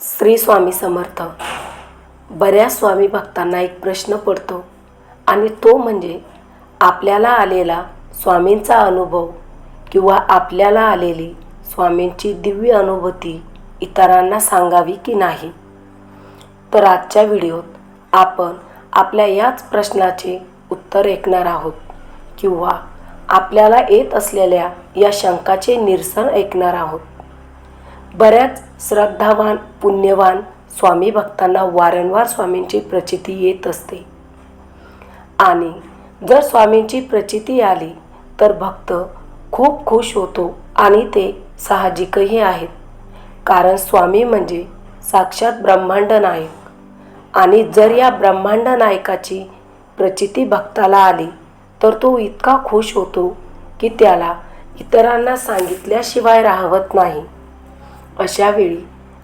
श्री स्वामी समर्थ. बऱ्याच स्वामी भक्तांना एक प्रश्न पडतो आणि तो म्हणजे आपल्याला आलेला स्वामींचा अनुभव किंवा आपल्याला आलेली स्वामींची दिव्य अनुभूती इतरांना सांगावी की नाही? तर आजच्या व्हिडिओत आपण आपल्या याच प्रश्नाचे उत्तर ऐकणार आहोत किंवा आपल्याला येत असलेल्या या शंकाचे निरसन ऐकणार आहोत. बऱ्याच श्रद्धावान पुण्यवान स्वामी भक्तांना वारंवार स्वामींची प्रचिती येत असते. आणि जर स्वामींची प्रचिती आली तर भक्त खूप खुश होतो आणि ते साहजिकही आहेत. कारण स्वामी म्हणजे साक्षात ब्रह्मांड नायक. आणि जर या ब्रह्मांड नायकाची प्रचिती भक्ताला आली तर तो इतका खुश होतो की त्याला इतरांना सांगितल्याशिवाय राहवत नाही. अशावेळी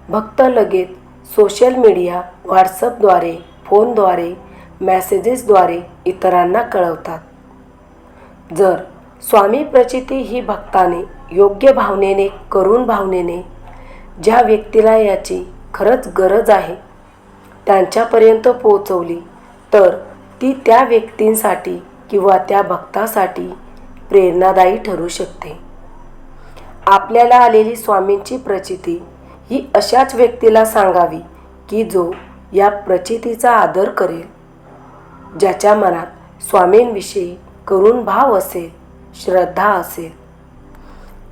भक्त लगेच सोशल मीडिया व्हॉट्सअपद्वारे फोनद्वारे मॅसेजेसद्वारे इतरांना कळवतात. जर स्वामी प्रचिती ही भक्ताने योग्य भावनेने करून भावनेने ज्या व्यक्तीला याची खरंच गरज आहे त्यांच्यापर्यंत पोहोचवली तर ती त्या व्यक्तींसाठी किंवा त्या भक्तासाठी प्रेरणादायी ठरू शकते. आपल्याला आलेली स्वामींची प्रचिती ही अशाच व्यक्तीला सांगावी की जो या प्रचितीचा आदर करेल. ज्याच्या मनात स्वामींविषयी करुण भाव असेल श्रद्धा असेल.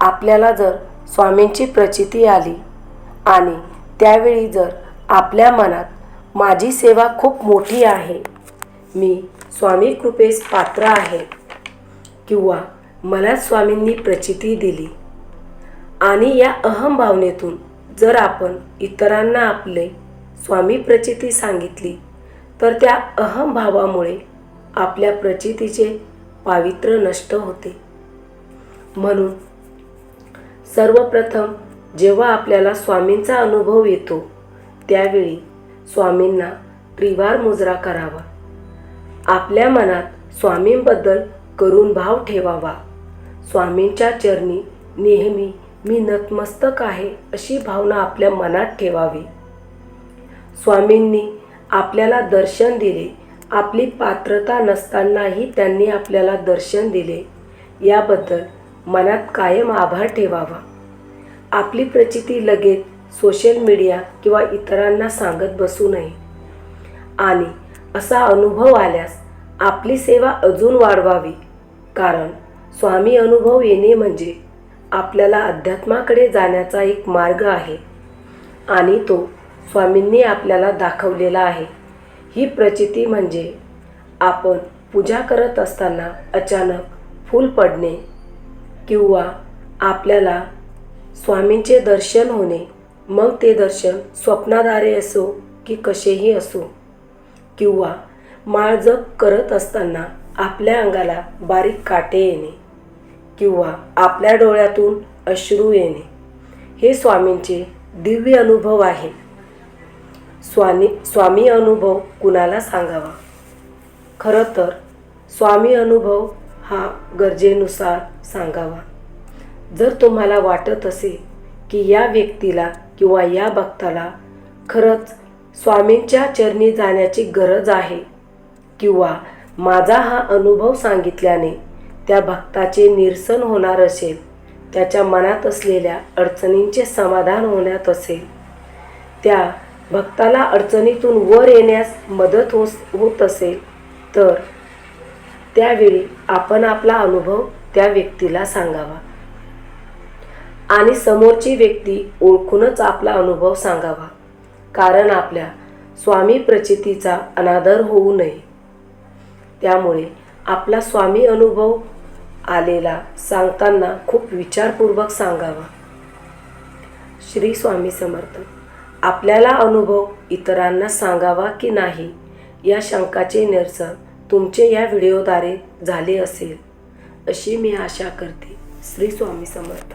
आपल्याला जर स्वामींची प्रचिती आली आणि त्यावेळी जर आपल्या मनात माझी सेवा खूप मोठी आहे मी स्वामी कृपेस पात्र आहे किंवा मला स्वामींनी प्रचिती दिली आणि या अहम भावनेतून जर आपण इतरांना आपले स्वामी प्रचिती सांगितली तर त्या अहम भावामुळे आपल्या प्रचितीचे पावित्र्य नष्ट होते. म्हणून सर्वप्रथम जेव्हा आपल्याला स्वामींचा अनुभव येतो त्यावेळी स्वामींना त्रिवार मुजरा करावा. आपल्या मनात स्वामींबद्दल करून भाव ठेवावा. स्वामींच्या चरणी नेहमी मी नतमस्तक आहे अशी भावना आपल्या मनात ठेवावी. स्वामींनी आपल्याला दर्शन दिले. आपली पात्रता नसतानाही त्यांनी आपल्याला दर्शन दिले. याबद्दल मनात कायम आभार ठेवावा. आपली प्रचिती लगेच सोशल मीडिया किंवा इतरांना सांगत बसू नये. आणि असा अनुभव आल्यास आपली सेवा अजून वाढवावी. कारण स्वामी अनुभव येणे म्हणजे आपल्याला अध्यात्माकडे जाण्याचा एक मार्ग आहे. आणि तो स्वामींनी आपल्याला दाखवलेला आहे. ही प्रचिती म्हणजे आपण पूजा करत असताना अचानक फूल पडणे किंवा आपल्याला स्वामींचे दर्शन होणे मग ते दर्शन स्वप्नाद्वारे असो की कसेही असो किंवा माळजप करत असताना आपल्या अंगाला बारीक काटे येणे. किंवा आपल्या डोळ्यातून अश्रू येणे. हे स्वामींचे दिव्य अनुभव आहे. स्वामी स्वामी अनुभव कुणाला सांगावा? खरं तर स्वामी अनुभव हा गरजेनुसार सांगावा. जर तुम्हाला वाटत असेल की या व्यक्तीला किंवा या भक्ताला खरंच स्वामींच्या चरणी जाण्याची गरज आहे किंवा माझा हा अनुभव सांगितल्याने त्या भक्ताचे निरसन होणार असेल त्याच्या मनात असलेल्या अडचणींचे समाधान होण्यात असेल. त्या भक्ताला अडचणीतून वर येण्यास मदत हो होत असेल तर त्यावेळी आपण आपला अनुभव त्या व्यक्तीला सांगावा. आणि समोरची व्यक्ती ओळखूनच आपला अनुभव सांगावा कारण आपल्या स्वामी प्रचितीचा अनादर होऊ नये. त्यामुळे आपला स्वामी अनुभव आलेला सांगताना खूप विचारपूर्वक सांगावा. श्री स्वामी समर्थ आपल्याला अनुभव इतरांना सांगावा की नाही या शंकाचे निरसन तुमचे या व्हिडिओद्वारे झाले असेल अशी मी आशा करते. श्री स्वामी समर्थ.